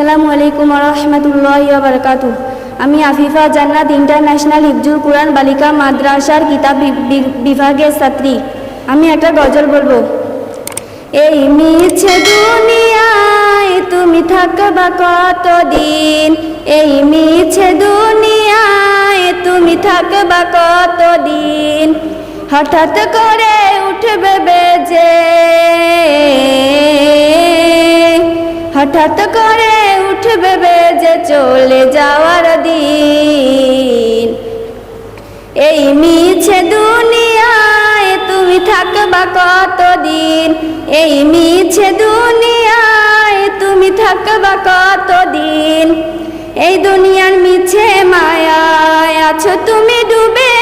আসসালামু আলাইকুম রহমতুল্লাহ বারকাতু আমি আফিফা জান্নাত ইন্টারন্যাশনাল হিফজুল কুরআন বালিকা মাদ্রাসার কিতাব বিভাগের ছাত্রী। আমি একটা গজল বলব। এই মিছে দুনিয়ায় তুমি থাকবা কতদিন? এই মিছে দুনিয়ায় তুমি থাকবা কতদিন? হঠাৎ করে উঠবে হঠাৎ করে উঠবে বেজে চলে যাওয়ার দিন। এই মিছে দুনিয়ায় তুমি থাকবা কতদিন? এই মিছে দুনিয়ায় তুমি থাকবা কতদিন? এই দুনিয়ার মিছে মায়ায় আছো তুমি ডুবে।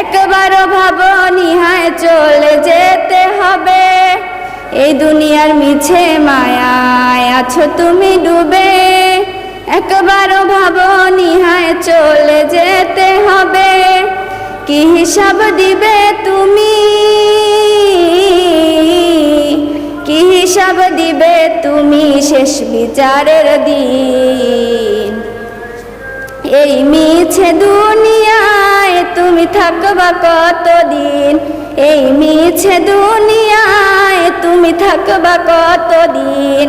একবারও ভাবো নিহায় চলে যেতে হবে। এই দুনিয়ার মিছে মায়ায় আছো তুমি ডুবে, একবারও ভাবো নিহায় চলে যেতে হবে। কি হিসাব দিবে তুমি? কি হিসাব দিবে তুমি শেষ বিচারের দিন? এই মিছে দুনিয়ায় তুমি থাকবা কতদিন? এই মিছে দুনিয়ায় তুমি থাকবা কতদিন?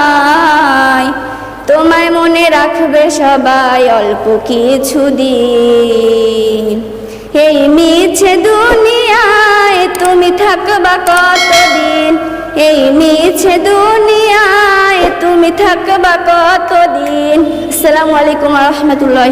মনে রাখবে সবাই অল্প কিছু দিন। এই মিছে দুনিয়ায় তুমি থাকবা কতদিন? এই মিছে দুনিয়ায় তুমি থাকবা কতদিন? আসসালামু আলাইকুম রহমতুল্লাহ